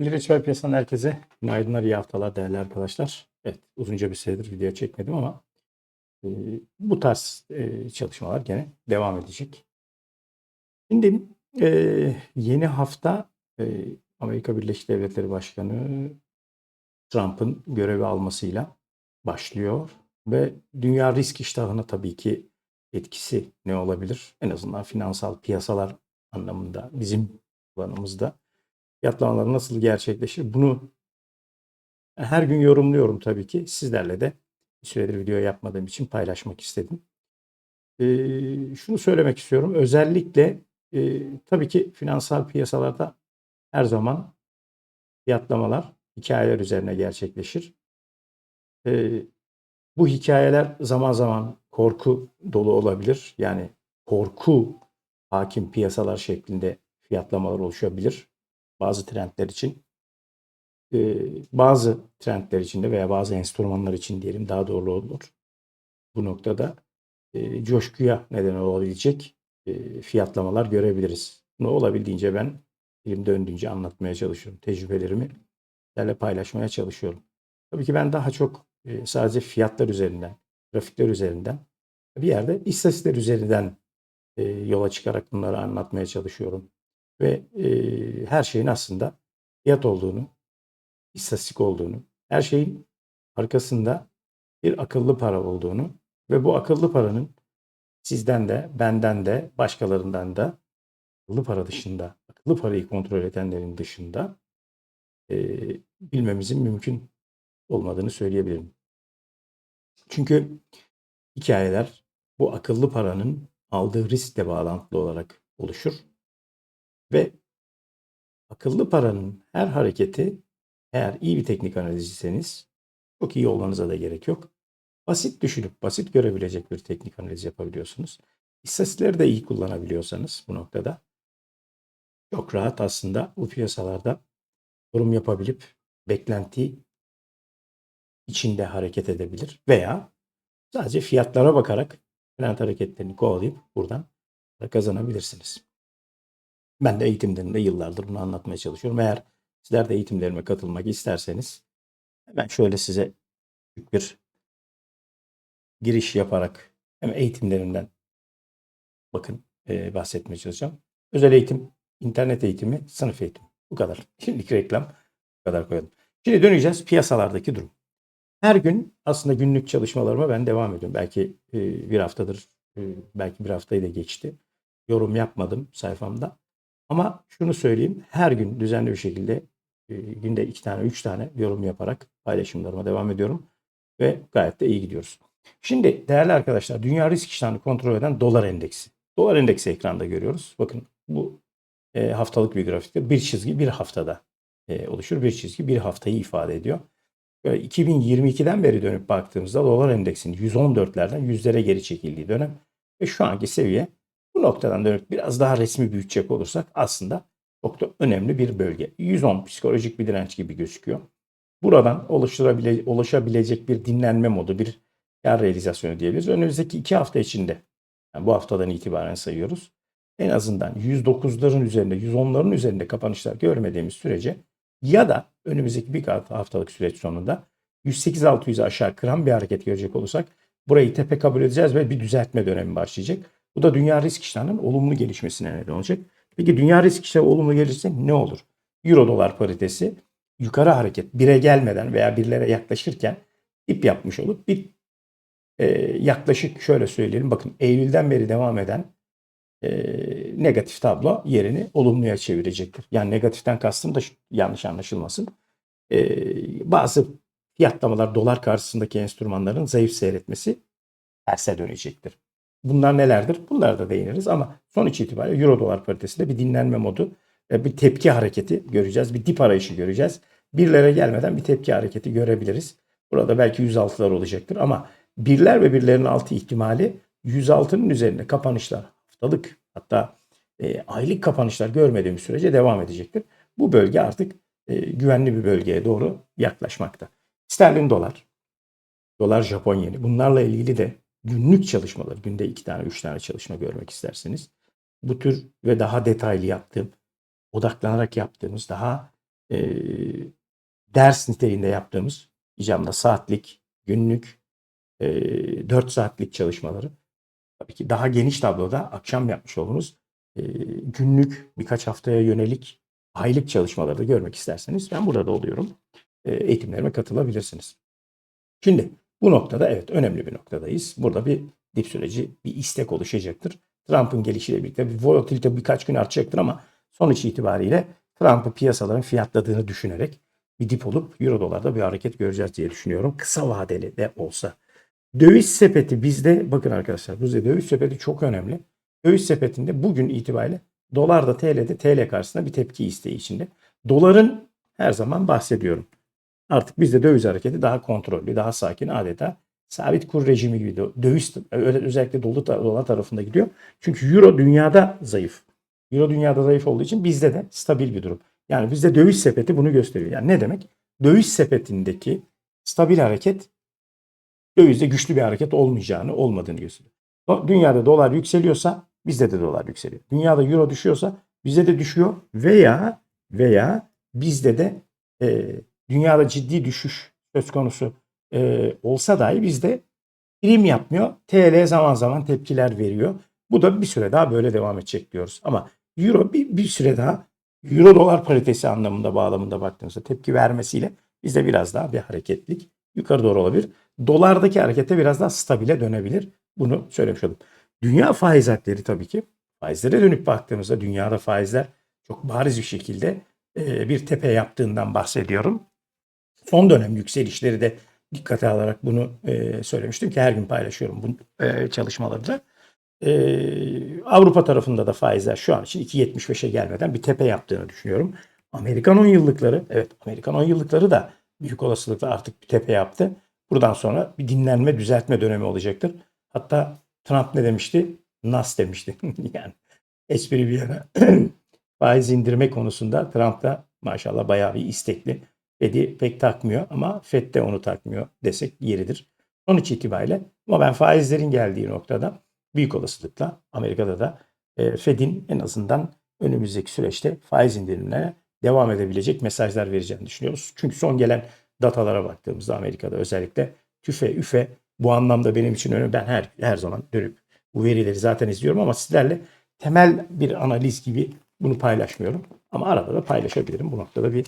Lireçber piyasanın herkese günaydınlar, iyi haftalar değerli arkadaşlar. Evet, uzunca bir süredir video çekmedim ama e, bu tarz e, çalışmalar gene devam edecek. Şimdi e, yeni hafta e, Amerika Birleşik Devletleri Başkanı Trump'ın görevi almasıyla başlıyor ve dünya risk iştahına tabii ki etkisi ne olabilir? En azından finansal piyasalar anlamında bizim alanımızda fiyatlamalar nasıl gerçekleşir? Bunu her gün yorumluyorum tabii ki. Sizlerle de bir süredir video yapmadığım için paylaşmak istedim. Ee, şunu söylemek istiyorum. Özellikle e, tabii ki finansal piyasalarda her zaman fiyatlamalar hikayeler üzerine gerçekleşir. Ee, bu hikayeler zaman zaman korku dolu olabilir. Yani korku hakim piyasalar şeklinde fiyatlamalar oluşabilir bazı trendler için. Ee, bazı trendler için de veya bazı enstrümanlar için diyelim daha doğru olur. Bu noktada e, coşkuya neden olabilecek e, fiyatlamalar görebiliriz. Bunu olabildiğince ben dilim döndüğünce anlatmaya çalışıyorum. Tecrübelerimi sizlerle paylaşmaya çalışıyorum. Tabii ki ben daha çok e, sadece fiyatlar üzerinden, grafikler üzerinden bir yerde istatistikler üzerinden e, yola çıkarak bunları anlatmaya çalışıyorum. Ve e, her şeyin aslında fiyat olduğunu, istatistik olduğunu, her şeyin arkasında bir akıllı para olduğunu ve bu akıllı paranın sizden de, benden de, başkalarından da akıllı para dışında, akıllı parayı kontrol edenlerin dışında e, bilmemizin mümkün olmadığını söyleyebilirim. Çünkü hikayeler bu akıllı paranın aldığı riskle bağlantılı olarak oluşur ve akıllı paranın her hareketi eğer iyi bir teknik analizciseniz çok iyi olmanıza da gerek yok. Basit düşünüp basit görebilecek bir teknik analiz yapabiliyorsunuz. İstatistikleri de iyi kullanabiliyorsanız bu noktada çok rahat aslında bu piyasalarda yorum yapabilip beklenti içinde hareket edebilir veya sadece fiyatlara bakarak trend hareketlerini kovalayıp buradan kazanabilirsiniz. Ben de eğitimlerinde yıllardır bunu anlatmaya çalışıyorum. Eğer sizler de eğitimlerime katılmak isterseniz hemen şöyle size büyük bir giriş yaparak hem eğitimlerimden bakın e, bahsetmeye çalışacağım. Özel eğitim, internet eğitimi, sınıf eğitimi. Bu kadar. Şimdilik reklam bu kadar koyalım. Şimdi döneceğiz piyasalardaki durum. Her gün aslında günlük çalışmalarıma ben devam ediyorum. Belki e, bir haftadır, e, belki bir haftayı da geçti. Yorum yapmadım sayfamda. Ama şunu söyleyeyim. Her gün düzenli bir şekilde e, günde iki tane, üç tane yorum yaparak paylaşımlarıma devam ediyorum. Ve gayet de iyi gidiyoruz. Şimdi değerli arkadaşlar dünya risk iştahını kontrol eden dolar endeksi. Dolar endeksi ekranda görüyoruz. Bakın bu e, haftalık bir grafiktir. Bir çizgi bir haftada e, oluşur. Bir çizgi bir haftayı ifade ediyor. Böyle 2022'den beri dönüp baktığımızda dolar endeksinin 114'lerden yüzlere geri çekildiği dönem ve şu anki seviye bu noktadan dönüp biraz daha resmi büyütecek olursak aslında çok da önemli bir bölge. 110 psikolojik bir direnç gibi gözüküyor. Buradan oluşturabile, oluşabilecek bir dinlenme modu, bir kar realizasyonu diyebiliriz. Önümüzdeki iki hafta içinde, yani bu haftadan itibaren sayıyoruz. En azından 109'ların üzerinde, 110'ların üzerinde kapanışlar görmediğimiz sürece ya da önümüzdeki bir haftalık süreç sonunda 108-600'ü aşağı kıran bir hareket görecek olursak burayı tepe kabul edeceğiz ve bir düzeltme dönemi başlayacak. Bu da dünya risk iştahının olumlu gelişmesine neden olacak. Peki dünya risk iştahı olumlu gelirse ne olur? Euro dolar paritesi yukarı hareket 1'e gelmeden veya birlere yaklaşırken ip yapmış olup bir e, yaklaşık şöyle söyleyelim bakın Eylül'den beri devam eden e, negatif tablo yerini olumluya çevirecektir. Yani negatiften kastım da yanlış anlaşılmasın. E, bazı fiyatlamalar dolar karşısındaki enstrümanların zayıf seyretmesi terse dönecektir. Bunlar nelerdir? Bunlara da değiniriz ama sonuç itibariyle Euro dolar paritesinde bir dinlenme modu, bir tepki hareketi göreceğiz. Bir dip arayışı göreceğiz. Birlere gelmeden bir tepki hareketi görebiliriz. Burada belki 106'lar olacaktır ama birler ve birlerin altı ihtimali 106'nın üzerinde kapanışlar haftalık hatta e, aylık kapanışlar görmediğimiz sürece devam edecektir. Bu bölge artık e, güvenli bir bölgeye doğru yaklaşmakta. Sterlin dolar, dolar Japon yeni bunlarla ilgili de günlük çalışmalar, günde iki tane, üç tane çalışma görmek isterseniz bu tür ve daha detaylı yaptığım, odaklanarak yaptığımız daha e, ders niteliğinde yaptığımız icamda saatlik, günlük, e, 4 saatlik çalışmaları tabii ki daha geniş tabloda akşam yapmış olduğunuz e, günlük birkaç haftaya yönelik aylık çalışmaları da görmek isterseniz ben burada oluyorum. E, eğitimlerime katılabilirsiniz. Şimdi bu noktada evet önemli bir noktadayız. Burada bir dip süreci, bir istek oluşacaktır. Trump'ın gelişiyle birlikte bir volatilite birkaç gün artacaktır ama sonuç itibariyle Trump'ı piyasaların fiyatladığını düşünerek bir dip olup euro dolarda bir hareket göreceğiz diye düşünüyorum. Kısa vadeli de olsa. Döviz sepeti bizde bakın arkadaşlar bizde döviz sepeti çok önemli. Döviz sepetinde bugün itibariyle dolar da TL'de TL karşısında bir tepki isteği içinde. Doların her zaman bahsediyorum. Artık bizde döviz hareketi daha kontrollü, daha sakin adeta sabit kur rejimi gibi dö- döviz özellikle dolu dolar tarafında gidiyor. Çünkü euro dünyada zayıf. Euro dünyada zayıf olduğu için bizde de stabil bir durum. Yani bizde döviz sepeti bunu gösteriyor. Yani ne demek? Döviz sepetindeki stabil hareket dövizde güçlü bir hareket olmayacağını, olmadığını gösteriyor. Dünyada dolar yükseliyorsa bizde de dolar yükseliyor. Dünyada euro düşüyorsa bizde de düşüyor veya veya bizde de e, dünyada ciddi düşüş söz konusu e, olsa dahi bizde prim yapmıyor. TL zaman zaman tepkiler veriyor. Bu da bir süre daha böyle devam edecek diyoruz. Ama euro bir, bir süre daha euro dolar paritesi anlamında bağlamında baktığımızda tepki vermesiyle bizde biraz daha bir hareketlik yukarı doğru olabilir. Dolardaki harekete biraz daha stabile dönebilir. Bunu söylemiş oldum. Dünya faiz hatları tabii ki faizlere dönüp baktığımızda dünyada faizler çok bariz bir şekilde e, bir tepe yaptığından bahsediyorum. Son dönem yükselişleri de dikkate alarak bunu e, söylemiştim ki her gün paylaşıyorum bu e, çalışmaları da. E, Avrupa tarafında da faizler şu an için 2.75'e gelmeden bir tepe yaptığını düşünüyorum. Amerikan 10 yıllıkları, evet Amerikan 10 yıllıkları da büyük olasılıkla artık bir tepe yaptı. Buradan sonra bir dinlenme, düzeltme dönemi olacaktır. Hatta Trump ne demişti? Nas demişti. yani espri bir yana. Faiz indirme konusunda Trump da maşallah bayağı bir istekli. Fed'i pek takmıyor ama Fed de onu takmıyor desek yeridir. Sonuç itibariyle ama ben faizlerin geldiği noktada büyük olasılıkla Amerika'da da e, Fed'in en azından önümüzdeki süreçte faiz indirimlerine devam edebilecek mesajlar vereceğini düşünüyoruz. Çünkü son gelen datalara baktığımızda Amerika'da özellikle tüfe üfe bu anlamda benim için önemli. Ben her her zaman dönüp bu verileri zaten izliyorum ama sizlerle temel bir analiz gibi bunu paylaşmıyorum. Ama arada da paylaşabilirim. Bu noktada bir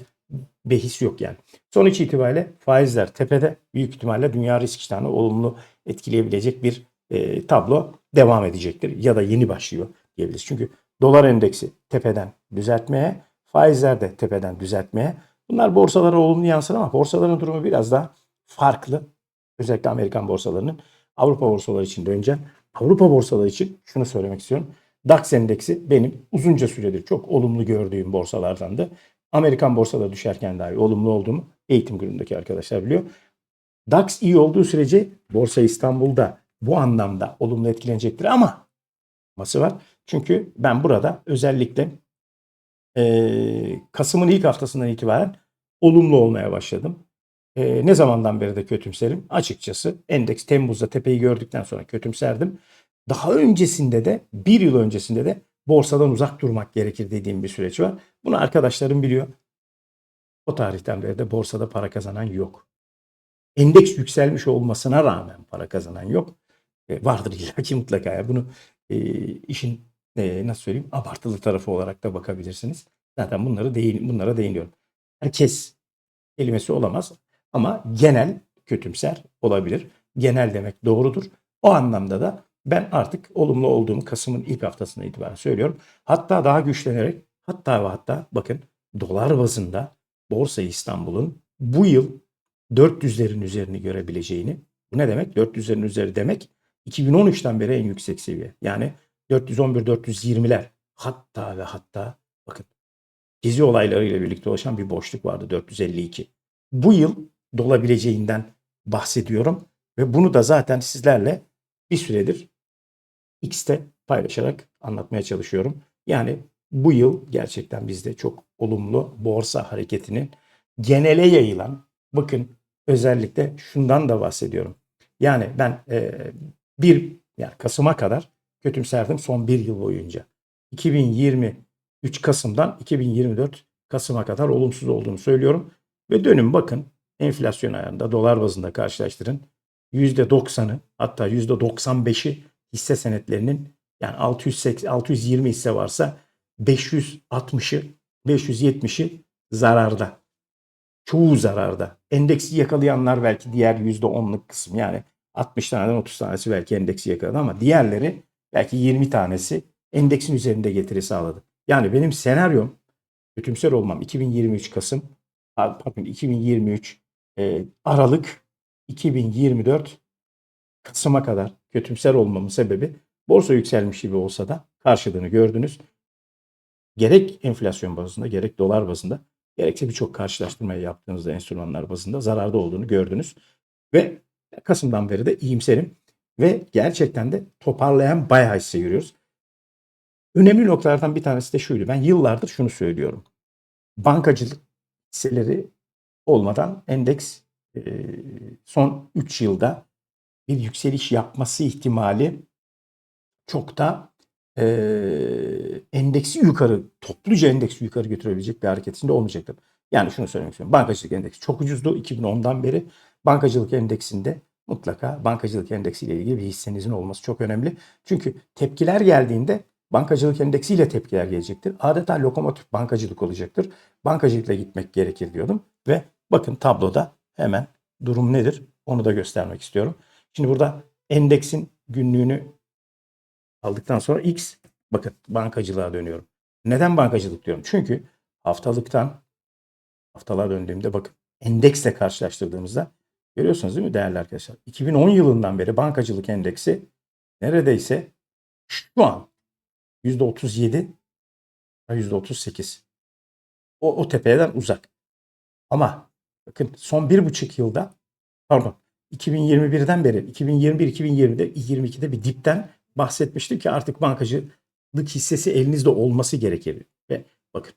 behis yok yani. Sonuç itibariyle faizler tepede büyük ihtimalle dünya risk iştahını olumlu etkileyebilecek bir e, tablo devam edecektir. Ya da yeni başlıyor diyebiliriz. Çünkü dolar endeksi tepeden düzeltmeye, faizler de tepeden düzeltmeye. Bunlar borsalara olumlu yansır ama borsaların durumu biraz daha farklı. Özellikle Amerikan borsalarının. Avrupa borsaları için döneceğim. Avrupa borsaları için şunu söylemek istiyorum. DAX endeksi benim uzunca süredir çok olumlu gördüğüm borsalardandı. Amerikan borsaları düşerken dahi olumlu olduğumu eğitim grubundaki arkadaşlar biliyor. DAX iyi olduğu sürece Borsa İstanbul'da bu anlamda olumlu etkilenecektir ama aması var. Çünkü ben burada özellikle e, Kasım'ın ilk haftasından itibaren olumlu olmaya başladım. E, ne zamandan beri de kötümserim? Açıkçası endeks Temmuz'da tepeyi gördükten sonra kötümserdim. Daha öncesinde de bir yıl öncesinde de borsadan uzak durmak gerekir dediğim bir süreç var. Bunu arkadaşlarım biliyor. O tarihten beri de borsada para kazanan yok. Endeks yükselmiş olmasına rağmen para kazanan yok. E, vardır illaki mutlaka. Ya. Bunu e, işin e, nasıl söyleyeyim abartılı tarafı olarak da bakabilirsiniz. Zaten bunları değin, bunlara değiniyorum. Herkes kelimesi olamaz ama genel kötümser olabilir. Genel demek doğrudur. O anlamda da ben artık olumlu olduğum Kasım'ın ilk haftasına itibaren söylüyorum. Hatta daha güçlenerek hatta ve hatta bakın dolar bazında Borsa İstanbul'un bu yıl 400'lerin üzerini görebileceğini. Bu ne demek? 400'lerin üzeri demek 2013'ten beri en yüksek seviye. Yani 411-420'ler hatta ve hatta bakın gezi olaylarıyla birlikte oluşan bir boşluk vardı 452. Bu yıl dolabileceğinden bahsediyorum ve bunu da zaten sizlerle bir süredir X'te paylaşarak anlatmaya çalışıyorum. Yani bu yıl gerçekten bizde çok olumlu borsa hareketinin genele yayılan bakın özellikle şundan da bahsediyorum. Yani ben e, bir yani Kasım'a kadar kötümserdim son bir yıl boyunca. 2023 Kasım'dan 2024 Kasım'a kadar olumsuz olduğunu söylüyorum. Ve dönün bakın enflasyon ayarında dolar bazında karşılaştırın. %90'ı hatta %95'i hisse senetlerinin yani 680, 620 hisse varsa 560'ı 570'i zararda. Çoğu zararda. Endeksi yakalayanlar belki diğer %10'luk kısım yani 60 taneden 30 tanesi belki endeksi yakaladı ama diğerleri belki 20 tanesi endeksin üzerinde getiri sağladı. Yani benim senaryom kötümser olmam 2023 Kasım pardon 2023 e, Aralık 2024 Kasım'a kadar kötümser olmamın sebebi borsa yükselmiş gibi olsa da karşılığını gördünüz. Gerek enflasyon bazında gerek dolar bazında gerekse birçok karşılaştırmayı yaptığınızda enstrümanlar bazında zararda olduğunu gördünüz. Ve Kasım'dan beri de iyimserim ve gerçekten de toparlayan bayağı hisse. Önemli noktalardan bir tanesi de şuydu. Ben yıllardır şunu söylüyorum. Bankacılık hisseleri olmadan endeks son 3 yılda bir yükseliş yapması ihtimali çok da e, endeksi yukarı, topluca endeksi yukarı götürebilecek bir hareket içinde olmayacaktır. Yani şunu söylemek istiyorum. Bankacılık endeksi çok ucuzdu 2010'dan beri. Bankacılık endeksinde mutlaka bankacılık endeksiyle ilgili bir hissenizin olması çok önemli. Çünkü tepkiler geldiğinde bankacılık endeksiyle tepkiler gelecektir. Adeta lokomotif bankacılık olacaktır. Bankacılıkla gitmek gerekir diyordum. Ve bakın tabloda hemen durum nedir onu da göstermek istiyorum. Şimdi burada endeksin günlüğünü aldıktan sonra X bakın bankacılığa dönüyorum. Neden bankacılık diyorum? Çünkü haftalıktan haftalığa döndüğümde bakın endeksle karşılaştırdığımızda görüyorsunuz değil mi değerli arkadaşlar? 2010 yılından beri bankacılık endeksi neredeyse şu an %37 %38. O, o tepeden uzak. Ama bakın son bir buçuk yılda pardon 2021'den beri 2021-2020'de 22'de bir dipten bahsetmiştim ki artık bankacılık hissesi elinizde olması gerekir. Ve bakın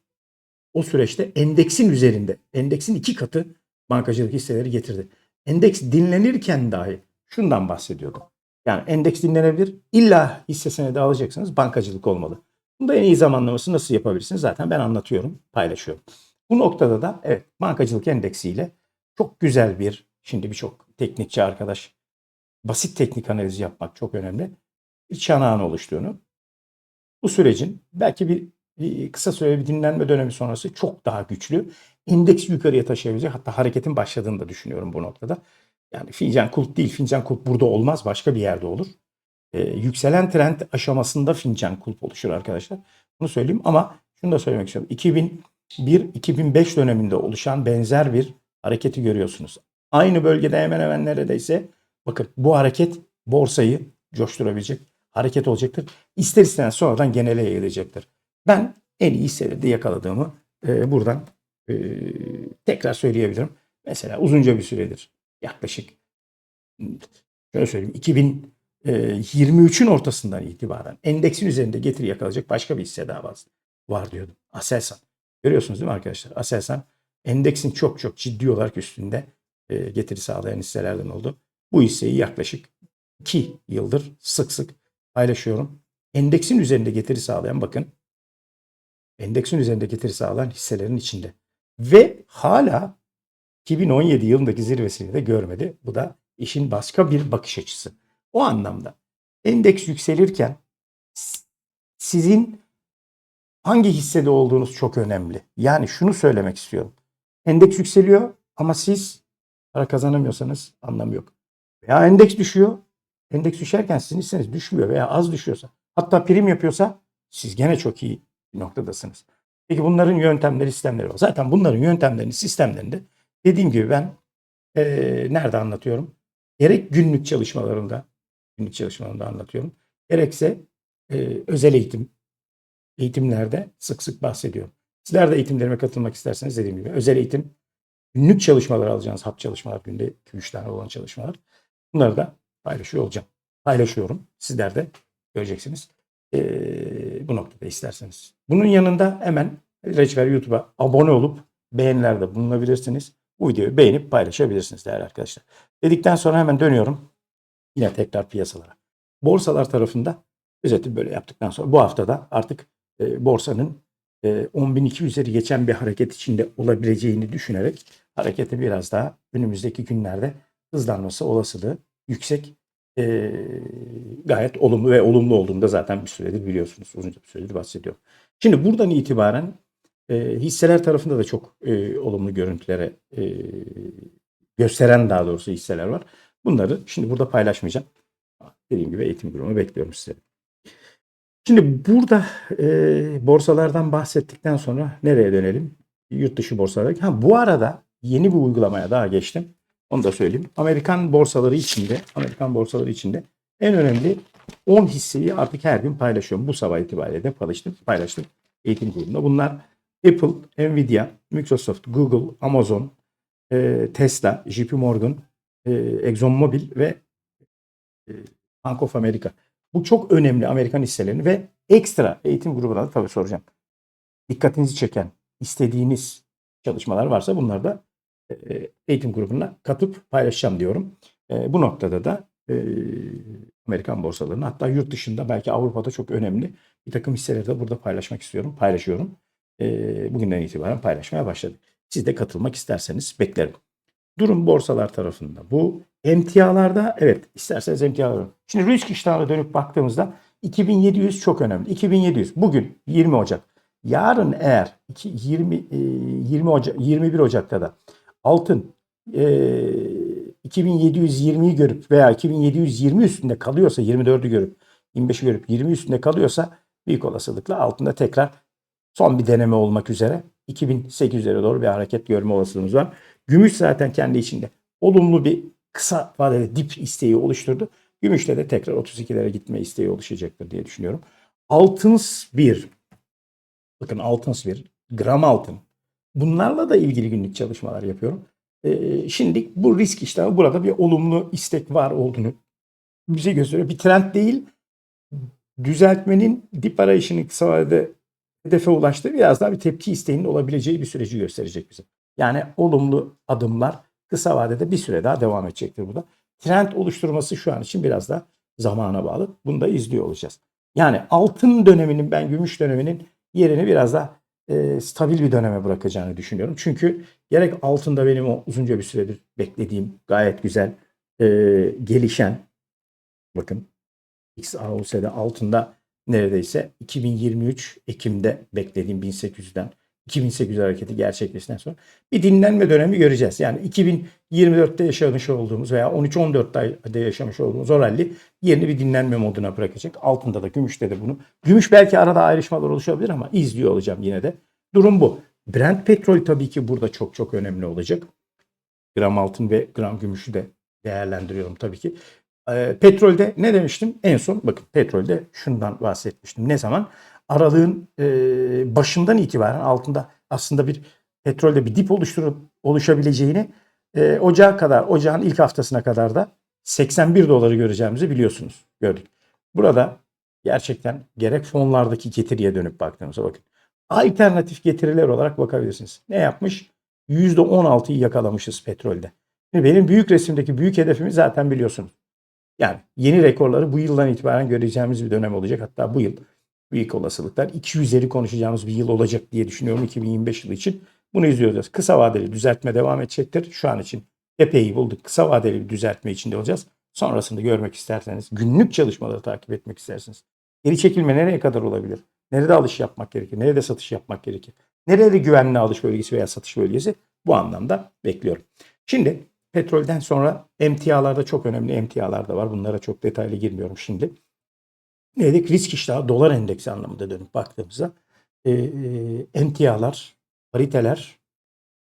o süreçte endeksin üzerinde, endeksin iki katı bankacılık hisseleri getirdi. Endeks dinlenirken dahi şundan bahsediyordum. Yani endeks dinlenebilir. İlla hisse senedi alacaksınız. Bankacılık olmalı. Bunda en iyi zamanlaması nasıl yapabilirsiniz? Zaten ben anlatıyorum, paylaşıyorum. Bu noktada da evet bankacılık endeksiyle çok güzel bir, şimdi birçok teknikçi arkadaş basit teknik analizi yapmak çok önemli. Bir çanağın oluştuğunu, bu sürecin belki bir, bir kısa süreli bir dinlenme dönemi sonrası çok daha güçlü, endeks yukarıya taşıyabilecek hatta hareketin başladığını da düşünüyorum bu noktada. Yani fincan kulp değil, fincan kulp burada olmaz, başka bir yerde olur. Ee, yükselen trend aşamasında fincan kulp oluşur arkadaşlar. Bunu söyleyeyim ama şunu da söylemek istiyorum. 2001-2005 döneminde oluşan benzer bir hareketi görüyorsunuz. Aynı bölgede hemen hemen neredeyse bakın bu hareket borsayı coşturabilecek hareket olacaktır. İster istemez sonradan genele yayılacaktır. Ben en iyi hisseleri yakaladığımı e, buradan e, tekrar söyleyebilirim. Mesela uzunca bir süredir yaklaşık şöyle söyleyeyim 2023'ün ortasından itibaren endeksin üzerinde getiri yakalayacak başka bir hisse daha var, var diyordum. Aselsan. Görüyorsunuz değil mi arkadaşlar? Aselsan endeksin çok çok ciddi olarak üstünde e, getiri sağlayan hisselerden oldu. Bu hisseyi yaklaşık 2 yıldır sık sık paylaşıyorum. Endeksin üzerinde getiri sağlayan bakın endeksin üzerinde getiri sağlayan hisselerin içinde. Ve hala 2017 yılındaki zirvesini de görmedi. Bu da işin başka bir bakış açısı. O anlamda endeks yükselirken sizin hangi hissede olduğunuz çok önemli. Yani şunu söylemek istiyorum. Endeks yükseliyor ama siz para kazanamıyorsanız anlamı yok. Veya endeks düşüyor. Endeks düşerken sizin hisseniz düşmüyor veya az düşüyorsa hatta prim yapıyorsa siz gene çok iyi bir noktadasınız. Peki bunların yöntemleri, sistemleri var. Zaten bunların yöntemlerini, sistemlerinde dediğim gibi ben e, nerede anlatıyorum? Gerek günlük çalışmalarında, günlük çalışmalarında anlatıyorum. Gerekse e, özel eğitim, eğitimlerde sık sık bahsediyorum. Sizler de eğitimlerime katılmak isterseniz dediğim gibi özel eğitim, günlük çalışmalar alacağınız hap çalışmalar, günde 2-3 tane olan çalışmalar. Bunları da paylaşıyor olacağım. Paylaşıyorum. Sizler de göreceksiniz. Ee, bu noktada isterseniz. Bunun yanında hemen Reçber YouTube'a abone olup beğenilerde bulunabilirsiniz. Bu videoyu beğenip paylaşabilirsiniz değerli arkadaşlar. Dedikten sonra hemen dönüyorum. Yine tekrar piyasalara. Borsalar tarafında özeti böyle yaptıktan sonra bu haftada artık e, borsanın e, 10.200'leri geçen bir hareket içinde olabileceğini düşünerek hareketi biraz daha önümüzdeki günlerde hızlanması olasılığı yüksek. E, gayet olumlu ve olumlu olduğunda zaten bir süredir biliyorsunuz. Uzunca bir süredir bahsediyorum. Şimdi buradan itibaren e, hisseler tarafında da çok e, olumlu görüntülere e, gösteren daha doğrusu hisseler var. Bunları şimdi burada paylaşmayacağım. Dediğim gibi eğitim grubunu bekliyorum size. Şimdi burada e, borsalardan bahsettikten sonra nereye dönelim? Yurt dışı borsalara. Ha, bu arada yeni bir uygulamaya daha geçtim. Onu da söyleyeyim. Amerikan borsaları içinde, Amerikan borsaları içinde en önemli 10 hisseyi artık her gün paylaşıyorum. Bu sabah itibariyle de paylaştım. paylaştım eğitim grubunda. Bunlar Apple, Nvidia, Microsoft, Google, Amazon, e, Tesla, JP Morgan, e, ExxonMobil ve e, Bank of America. Bu çok önemli Amerikan hisselerini ve ekstra eğitim grubuna da tabii soracağım. Dikkatinizi çeken, istediğiniz çalışmalar varsa bunları da e, eğitim grubuna katıp paylaşacağım diyorum. E, bu noktada da e, Amerikan borsalarını hatta yurt dışında belki Avrupa'da çok önemli bir takım hisseleri de burada paylaşmak istiyorum. Paylaşıyorum. E, bugünden itibaren paylaşmaya başladık. Siz de katılmak isterseniz beklerim. Durum borsalar tarafında. Bu emtialarda evet isterseniz emtialar. Şimdi risk iştahına dönüp baktığımızda 2700 çok önemli. 2700 bugün 20 Ocak. Yarın eğer 2, 20 e, 20 Ocak 21 Ocak'ta da altın e, 2720'yi görüp veya 2720 üstünde kalıyorsa 24'ü görüp 25'i görüp 20 üstünde kalıyorsa büyük olasılıkla altında tekrar son bir deneme olmak üzere 2800'lere doğru bir hareket görme olasılığımız var. Gümüş zaten kendi içinde olumlu bir kısa vadeli dip isteği oluşturdu. Gümüşte de tekrar 32'lere gitme isteği oluşacaktır diye düşünüyorum. Altıns bir, bakın altıns bir, gram altın. Bunlarla da ilgili günlük çalışmalar yapıyorum. Ee, şimdi bu risk işlemi burada bir olumlu istek var olduğunu bize gösteriyor. Bir trend değil, düzeltmenin dip arayışının kısa vadede hedefe ulaştığı biraz daha bir tepki isteğinin olabileceği bir süreci gösterecek bize. Yani olumlu adımlar kısa vadede bir süre daha devam edecektir burada. Trend oluşturması şu an için biraz da zamana bağlı. Bunu da izliyor olacağız. Yani altın döneminin ben gümüş döneminin yerini biraz daha e, stabil bir döneme bırakacağını düşünüyorum. Çünkü gerek altında benim o uzunca bir süredir beklediğim gayet güzel e, gelişen bakın XAUS'de altında neredeyse 2023 Ekim'de beklediğim 1800'den 2008 hareketi gerçekleştikten sonra bir dinlenme dönemi göreceğiz. Yani 2024'te yaşamış olduğumuz veya 13-14'te yaşamış olduğumuz o rally yerini bir dinlenme moduna bırakacak. Altında da gümüşte de bunu. Gümüş belki arada ayrışmalar oluşabilir ama izliyor olacağım yine de. Durum bu. Brent petrol tabii ki burada çok çok önemli olacak. Gram altın ve gram gümüşü de değerlendiriyorum tabii ki. E, petrolde ne demiştim? En son bakın petrolde şundan bahsetmiştim. Ne zaman? Aralığın e, başından itibaren altında aslında bir petrolde bir dip oluşturup oluşabileceğini e, ocağa kadar, ocağın ilk haftasına kadar da 81 doları göreceğimizi biliyorsunuz. Gördük. Burada gerçekten gerek fonlardaki getiriye dönüp baktığımızda bakın. Alternatif getiriler olarak bakabilirsiniz. Ne yapmış? %16'yı yakalamışız petrolde. Benim büyük resimdeki büyük hedefimi zaten biliyorsunuz. Yani yeni rekorları bu yıldan itibaren göreceğimiz bir dönem olacak. Hatta bu yıl büyük olasılıklar 200'leri konuşacağımız bir yıl olacak diye düşünüyorum 2025 yılı için. Bunu izliyoruz. Kısa vadeli düzeltme devam edecektir. Şu an için epey bulduk. Kısa vadeli bir düzeltme içinde olacağız. Sonrasında görmek isterseniz, günlük çalışmaları takip etmek isterseniz. Geri çekilme nereye kadar olabilir? Nerede alış yapmak gerekir? Nerede satış yapmak gerekir? Nerede güvenli alış bölgesi veya satış bölgesi? Bu anlamda bekliyorum. Şimdi petrolden sonra emtialarda çok önemli emtialar da var. Bunlara çok detaylı girmiyorum şimdi. Ne dedik? Risk iştahı dolar endeksi anlamında dönüp baktığımızda e, e, emtialar, pariteler,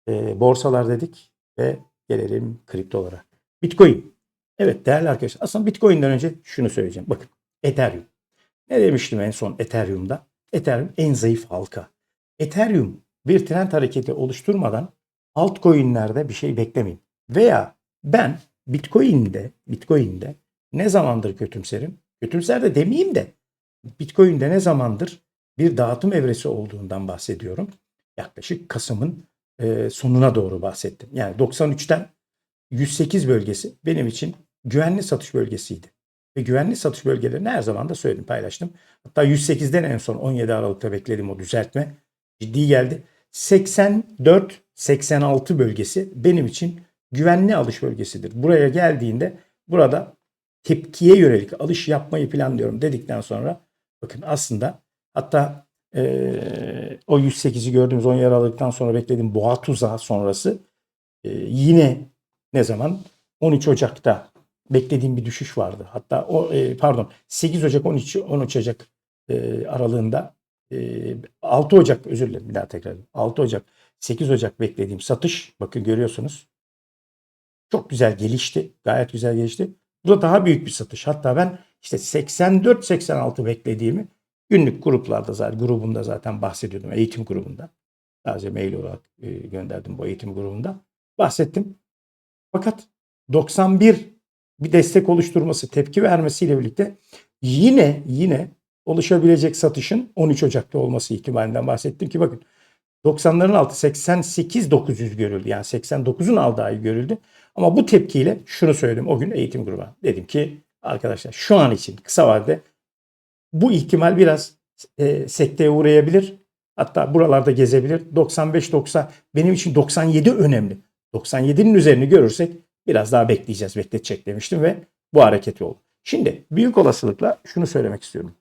e, borsalar dedik ve gelelim kriptolara. Bitcoin. Evet değerli arkadaşlar aslında Bitcoin'den önce şunu söyleyeceğim. Bakın Ethereum. Ne demiştim en son Ethereum'da? Ethereum en zayıf halka. Ethereum bir trend hareketi oluşturmadan altcoin'lerde bir şey beklemeyin. Veya ben Bitcoin'de Bitcoin'de ne zamandır kötümserim? Kötümser de demeyeyim de Bitcoin'de ne zamandır bir dağıtım evresi olduğundan bahsediyorum. Yaklaşık Kasım'ın e, sonuna doğru bahsettim. Yani 93'ten 108 bölgesi benim için güvenli satış bölgesiydi. Ve güvenli satış bölgelerini her zaman da söyledim, paylaştım. Hatta 108'den en son 17 Aralık'ta beklediğim o düzeltme ciddi geldi. 84-86 bölgesi benim için güvenli alış bölgesidir. Buraya geldiğinde burada tepkiye yönelik alış yapmayı planlıyorum dedikten sonra bakın aslında hatta eee, o 108'i gördüğümüz 10 yer aldıktan sonra beklediğim boğa tuzağı sonrası eee, yine ne zaman 13 Ocak'ta beklediğim bir düşüş vardı. Hatta o eee, pardon 8 Ocak 13 13 Ocak eee, aralığında eee, 6 Ocak özür dilerim bir daha tekrar edeyim. 6 Ocak 8 Ocak beklediğim satış bakın görüyorsunuz. Çok güzel gelişti. Gayet güzel gelişti. Bu da daha büyük bir satış. Hatta ben işte 84-86 beklediğimi günlük gruplarda zaten grubunda zaten bahsediyordum. Eğitim grubunda. Sadece mail olarak e, gönderdim bu eğitim grubunda. Bahsettim. Fakat 91 bir destek oluşturması, tepki vermesiyle birlikte yine yine oluşabilecek satışın 13 Ocak'ta olması ihtimalinden bahsettim ki bakın 90'ların altı 88 900 görüldü. Yani 89'un aldığı görüldü. Ama bu tepkiyle şunu söyledim o gün eğitim grubuna. Dedim ki arkadaşlar şu an için kısa vadede bu ihtimal biraz e, sekteye uğrayabilir. Hatta buralarda gezebilir. 95-90 benim için 97 önemli. 97'nin üzerini görürsek biraz daha bekleyeceğiz, bekletecek demiştim ve bu hareket oldu. Şimdi büyük olasılıkla şunu söylemek istiyorum.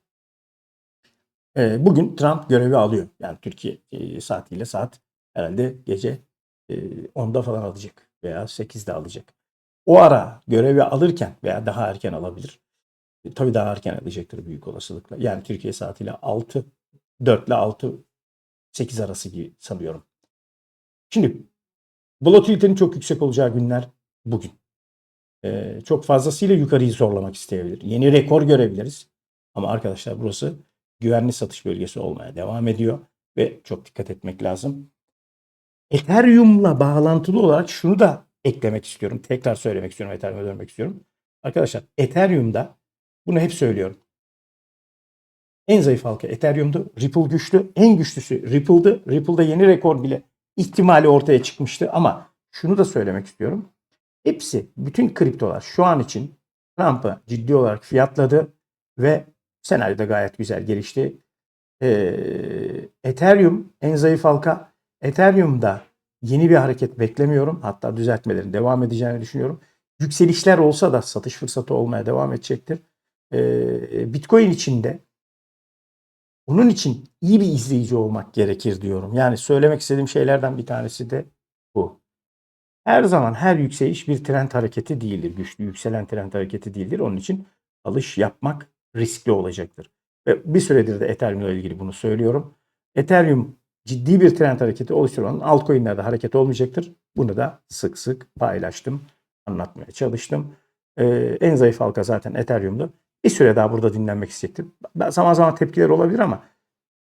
E, bugün Trump görevi alıyor. Yani Türkiye e, saatiyle saat herhalde gece e, 10'da falan alacak veya 8'de alacak. O ara görevi alırken veya daha erken alabilir. E, tabii daha erken alacaktır büyük olasılıkla. Yani Türkiye saatiyle 6 4 ile 6 8 arası gibi sanıyorum. Şimdi volatilitenin çok yüksek olacağı günler bugün. Ee, çok fazlasıyla yukarıyı zorlamak isteyebilir. Yeni rekor görebiliriz. Ama arkadaşlar burası güvenli satış bölgesi olmaya devam ediyor ve çok dikkat etmek lazım. Ethereum'la bağlantılı olarak şunu da eklemek istiyorum. Tekrar söylemek istiyorum. Ethereum'a dönmek istiyorum. Arkadaşlar Ethereum'da bunu hep söylüyorum. En zayıf halka Ethereum'du. Ripple güçlü. En güçlüsü Ripple'dı. Ripple'da yeni rekor bile ihtimali ortaya çıkmıştı. Ama şunu da söylemek istiyorum. Hepsi, bütün kriptolar şu an için Trump'ı ciddi olarak fiyatladı ve senaryo da gayet güzel gelişti. Ee, Ethereum en zayıf halka. Ethereum'da yeni bir hareket beklemiyorum. Hatta düzeltmelerin devam edeceğini düşünüyorum. Yükselişler olsa da satış fırsatı olmaya devam edecektir. Ee, Bitcoin içinde bunun için iyi bir izleyici olmak gerekir diyorum. Yani söylemek istediğim şeylerden bir tanesi de bu. Her zaman her yükseliş bir trend hareketi değildir. Güçlü yükselen trend hareketi değildir. Onun için alış yapmak riskli olacaktır. Ve bir süredir de Ethereum ile ilgili bunu söylüyorum. Ethereum ciddi bir trend hareketi oluşturmanın altcoin'lerde hareket olmayacaktır. Bunu da sık sık paylaştım, anlatmaya çalıştım. Ee, en zayıf halka zaten Ethereum'du. Bir süre daha burada dinlenmek isteyecektir. Zaman zaman tepkiler olabilir ama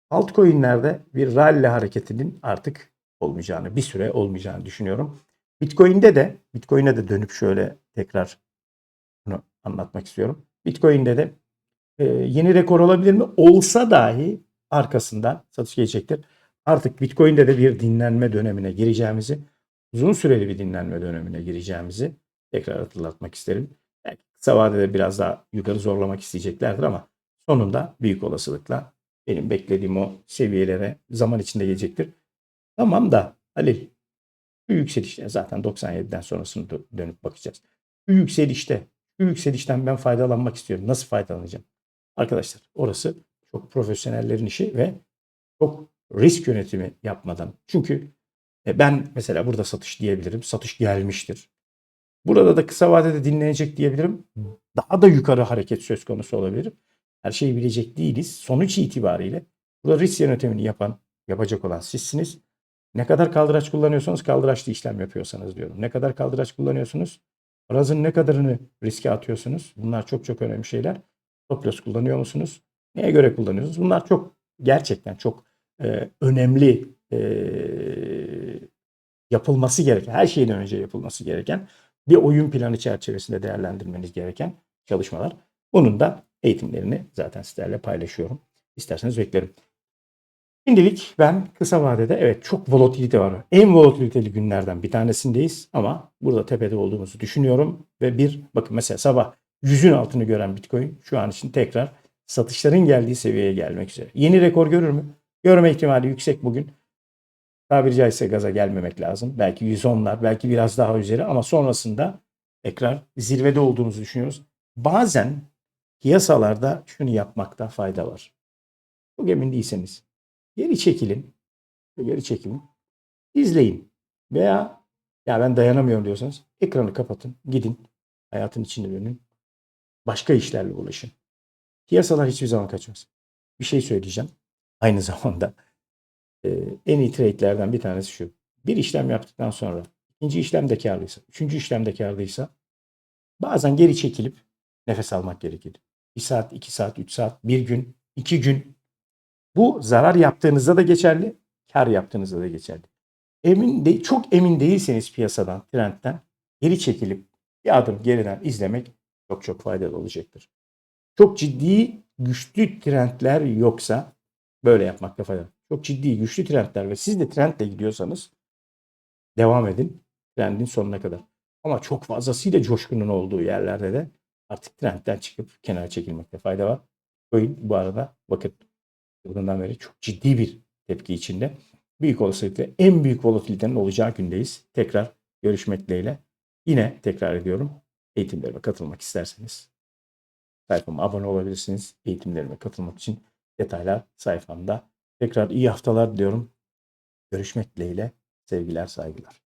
altcoin'lerde bir rally hareketinin artık olmayacağını, bir süre olmayacağını düşünüyorum. Bitcoin'de de, Bitcoin'e de dönüp şöyle tekrar bunu anlatmak istiyorum. Bitcoin'de de e, yeni rekor olabilir mi? Olsa dahi arkasından satış gelecektir. Artık Bitcoin'de de bir dinlenme dönemine gireceğimizi, uzun süreli bir dinlenme dönemine gireceğimizi tekrar hatırlatmak isterim. Belki kısa vadede biraz daha yukarı zorlamak isteyeceklerdir ama sonunda büyük olasılıkla benim beklediğim o seviyelere zaman içinde gelecektir. Tamam da Halil bu yükselişte zaten 97'den sonrasını dö- dönüp bakacağız. Bu yükselişte, bu yükselişten ben faydalanmak istiyorum. Nasıl faydalanacağım? Arkadaşlar orası çok profesyonellerin işi ve çok risk yönetimi yapmadan. Çünkü e, ben mesela burada satış diyebilirim. Satış gelmiştir. Burada da kısa vadede dinlenecek diyebilirim. Daha da yukarı hareket söz konusu olabilir. Her şeyi bilecek değiliz. Sonuç itibariyle burada risk yönetimini yapan, yapacak olan sizsiniz. Ne kadar kaldıraç kullanıyorsanız kaldıraçlı işlem yapıyorsanız diyorum. Ne kadar kaldıraç kullanıyorsunuz? Paranızın ne kadarını riske atıyorsunuz? Bunlar çok çok önemli şeyler. Stop loss kullanıyor musunuz? Neye göre kullanıyorsunuz? Bunlar çok gerçekten çok e, önemli e, yapılması gereken, her şeyden önce yapılması gereken bir oyun planı çerçevesinde değerlendirmeniz gereken çalışmalar. Bunun da eğitimlerini zaten sizlerle paylaşıyorum. İsterseniz beklerim. Şimdilik ben kısa vadede evet çok volatilite var. En volatiliteli günlerden bir tanesindeyiz ama burada tepede olduğumuzu düşünüyorum ve bir bakın mesela sabah yüzün altını gören Bitcoin şu an için tekrar satışların geldiği seviyeye gelmek üzere. Yeni rekor görür mü? Görme ihtimali yüksek bugün. tabiri caizse gaza gelmemek lazım. Belki 110'lar, belki biraz daha üzeri ama sonrasında tekrar zirvede olduğumuzu düşünüyoruz. Bazen piyasalarda şunu yapmakta fayda var. Çok emin değilseniz geri çekilin. Geri çekilin. İzleyin. Veya ya ben dayanamıyorum diyorsanız ekranı kapatın. Gidin. Hayatın içine dönün. Başka işlerle uğraşın. Piyasalar hiçbir zaman kaçmaz. Bir şey söyleyeceğim. Aynı zamanda e, en iyi trade'lerden bir tanesi şu. Bir işlem yaptıktan sonra ikinci işlem de karlıysa, üçüncü işlem de karlıysa bazen geri çekilip nefes almak gerekir. Bir saat, iki saat, üç saat, bir gün, iki gün. Bu zarar yaptığınızda da geçerli, kar yaptığınızda da geçerli. Emin de, çok emin değilseniz piyasadan, trendten geri çekilip bir adım geriden izlemek çok çok faydalı olacaktır. Çok ciddi güçlü trendler yoksa böyle yapmakta fayda. Çok ciddi güçlü trendler ve siz de trendle gidiyorsanız devam edin trendin sonuna kadar. Ama çok fazlasıyla coşkunun olduğu yerlerde de artık trendten çıkıp kenara çekilmekte fayda var. Coin bu arada bakın yılından beri çok ciddi bir tepki içinde. Büyük olasılıkla en büyük volatilitenin olacağı gündeyiz. Tekrar görüşmek dileğiyle. Yine tekrar ediyorum. Eğitimlerime katılmak isterseniz sayfama abone olabilirsiniz. Eğitimlerime katılmak için detaylar sayfamda. Tekrar iyi haftalar diliyorum. Görüşmek dileğiyle. Sevgiler, saygılar.